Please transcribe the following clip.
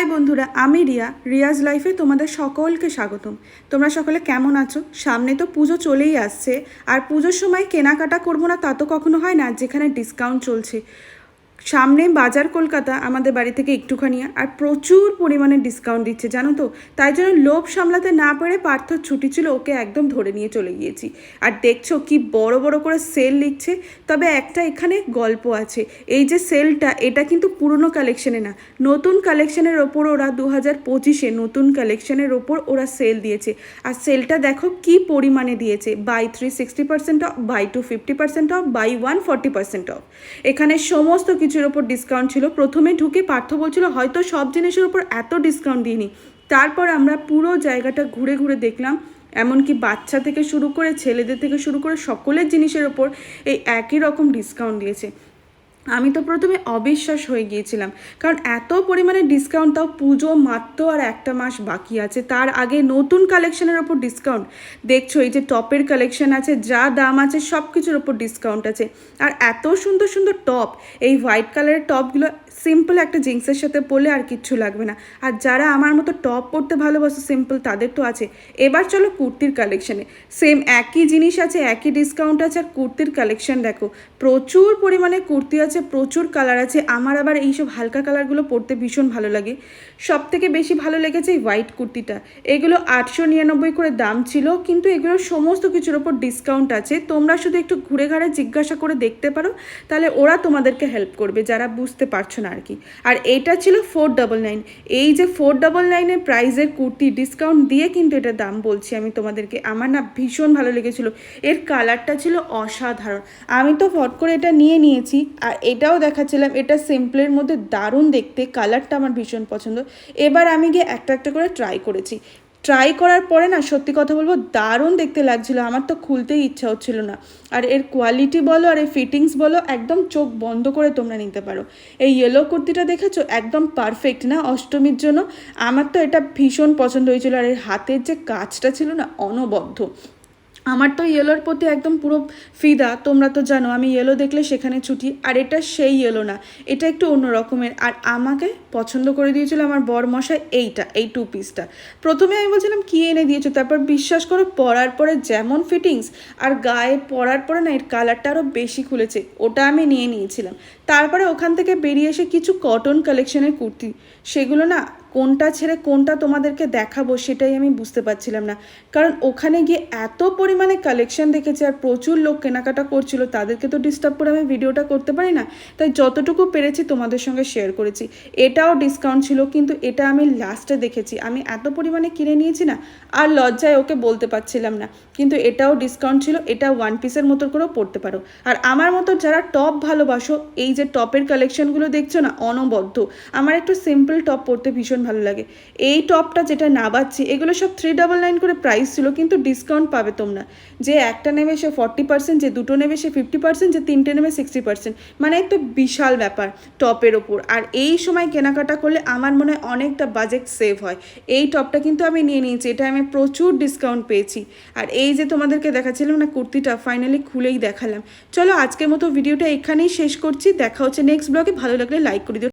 High বন্ধুরা, আমি রিয়া, রিয়াজ লাইফে তোমাদের সকলকে স্বাগতম। তোমরা সকলে কেমন আছো? সামনে তো পুজো চলেই আসছে, আর পুজোর সময় কেনাকাটা করব না তা তো কখনো হয় না, যেখানে ডিসকাউন্ট চলছে। সামনে বাজার কলকাতা আমাদের বাড়ি থেকে একটুখানি, আর প্রচুর পরিমাণে ডিসকাউন্ট দিচ্ছে, জানো তো? তাই জন্য লোভ সামলাতে না পেরে পার্থর ছুটি ছিল ওকে একদম ধরে নিয়ে চলে গিয়েছি। আর দেখছ কি বড় বড় করে সেল লিখছে, তবে একটা এখানে গল্প আছে। এই যে সেলটা এটা কিন্তু পুরনো কালেকশনে না। নতুন কালেকশনের ওপর ওরা দু হাজার পঁচিশে নতুন কালেকশনের ওপর ওরা সেল দিয়েছে। আর সেলটা দেখো কি পরিমাণে দিয়েছে। Buy three sixty percent off buy two fifty percent off buy one forty percent off এখানে সমস্ত কিছুর ওপর ডিসকাউন্ট ছিল। প্রথমে ঢুকে পার্থ বলছিল, হয়তো সব জিনিসের ওপর এত ডিসকাউন্ট দিইনি। তারপর আমরা পুরো জায়গাটা ঘুরে ঘুরে দেখলাম, এমনকি বাচ্চা থেকে শুরু করে, ছেলেদের থেকে শুরু করে সকলের জিনিসের ওপর এই একই রকম ডিসকাউন্ট দিয়েছে। আমি তো প্রথমে অবিশ্বাস হয়ে গিয়েছিলাম। কারণ এত পরিমাণে ডিসকাউন্ট তাও পুজো মাত্র আর একটা মাস বাকি আছে। তার আগে নতুন কালেকশনের ওপর ডিসকাউন্ট দেখছ, এই যে টপের কালেকশন আছে, যা দাম আছে সব কিছুর ওপর ডিসকাউন্ট আছে। আর এত সুন্দর সুন্দর টপ এই হোয়াইট কালারের টপগুলো সিম্পল একটা জিন্সের সাথে পরলে আর কিচ্ছু লাগবে না। আর যারা আমার মতো টপ পরতে ভালোবাসো সিম্পল তাদের তো আছে। এবার চলো কুর্তির কালেকশানে সেম একই জিনিস আছে, একই ডিসকাউন্ট আছে, আর কুর্তির কালেকশন দেখো। প্রচুর পরিমাণে কুর্তি আছে প্রচুর কালার আছে। আমার আবার এইসব হালকা কালারগুলো পরতে ভীষণ ভালো লাগে। সব থেকে বেশি ভালো লেগেছে এই হোয়াইট কুর্তিটা। এগুলো আটশো নিরানব্বই করে দাম ছিল, কিন্তু এগুলো সমস্ত কিছুর ওপর ডিসকাউন্ট আছে। তোমরা শুধু একটু ঘুরে ঘাড়ে জিজ্ঞাসা করে দেখতে পারো, তাহলে ওরা তোমাদেরকে হেল্প করবে, যারা বুঝতে পারছ না আর কি। আর এটা ছিল ফোর ডাবল নাইন এই যে ফোর ডাবল নাইনের প্রাইসের কুর্তি ডিসকাউন্ট দিয়ে কিন্তু এটা দাম বলছি আমি তোমাদেরকে। আমার না ভীষণ ভালো লেগেছিল। এর কালারটা ছিল অসাধারণ। আমি তো ফট করে এটা নিয়ে নিয়েছি, আর এটাও দেখাচ্ছিলাম, এটা সিম্পলের মধ্যে দারুণ দেখতে কালারটা আমার ভীষণ পছন্দ। এবার আমি গিয়ে একটা একটা করে ট্রাই করেছি। ট্রাই করার পরে না, সত্যি কথা বলব, দারুণ দেখতে লাগছিল, আমার তো খুলতেই ইচ্ছা হচ্ছিল না। আর এর কোয়ালিটি বলো আর এর ফিটিংস বলো, একদম চোখ বন্ধ করে তোমরা নিতে পারো। এই ইয়েলো কুর্তিটা দেখেছ? একদম পারফেক্ট না? অষ্টমীর জন্য? আমার তো এটা ভীষণ পছন্দ হয়েছিল, আর এর হাতের যে কাজটা ছিল না, অনবদ্য। আমার তো ইয়েলোর প্রতি একদম পুরো ফিদা, তোমরা তো জানো, আমি ইয়েলো দেখলে সেখানে ছুটি, আর এটা সেই ইয়েলো না, এটা একটু অন্য রকমের, আর আমাকে পছন্দ করে দিয়েছিল আমার বর মশাই এইটা, এই টু। পিসটা প্রথমে আমি বলছিলাম, কী এনে দিয়েছ? তারপর বিশ্বাস করো, পরার পরে যেমন ফিটিংস আর গায়ে পরার পরে না এর কালারটা আরও বেশি খুলেছে, ওটা আমি নিয়ে নিয়েছিলাম। তারপরে ওখান থেকে বেরিয়ে এসে কিছু কটন কালেকশনের কুর্তি, সেগুলো না কোনটা ছেড়ে কোনটা তোমাদেরকে দেখাবো সেটাই আমি বুঝতে পারছিলাম না। কারণ ওখানে গিয়ে এত পরিমাণে কালেকশন দেখেছি আর প্রচুর লোক কেনাকাটা করছিল, তাদেরকে তো ডিস্টার্ব করে আমি ভিডিওটা করতে পারি না। তাই যতটুকু পেরেছি তোমাদের সঙ্গে শেয়ার করেছি। এটাও ডিসকাউন্ট ছিল, কিন্তু এটা আমি লাস্টে দেখেছি। আমি এত পরিমাণে কিনে নিয়েছি না, আর লজ্জায় ওকে বলতে পারছিলাম না। কিন্তু এটাও ডিসকাউন্ট ছিল, এটা ওয়ান পিসের মতো করেও পড়তে পারো। আর আমার মতো যারা টপ ভালোবাসো, এই যে টপের কালেকশনগুলো দেখছ না, অনবদ্য। আমার একটু সিম্পল টপ পরতে ভীষণ ভালো লাগে। এই টপটা যেটা না পাচ্ছি এগুলো সব থ্রি ডাবল নাইন করে প্রাইস ছিল, কিন্তু ডিসকাউন্ট পাবে তোমরা। যে একটা নেবে সে ফর্টি পার্সেন্ট যে দুটো নেবে সে ফিফটি পার্সেন্ট যে তিনটে নেবে সিক্সটি পার্সেন্ট মানে একটা বিশাল ব্যাপার টপের ওপর। আর এই সময় কেনাকাটা করলে আমার মনে হয় অনেকটা বাজেট সেভ হয়। এই টপটা কিন্তু আমি নিয়ে নিয়েছি এটা আমি প্রচুর ডিসকাউন্ট পেয়েছি। আর এই যে তোমাদেরকে দেখাচ্ছিলাম না কুর্তিটা ফাইনালি খুলেই দেখালাম। চলো আজকের মতো ভিডিওটা এখানেই শেষ করছি। দেখা হচ্ছে নেক্সট ব্লগে ভালো লাগলে লাইক করে দিও।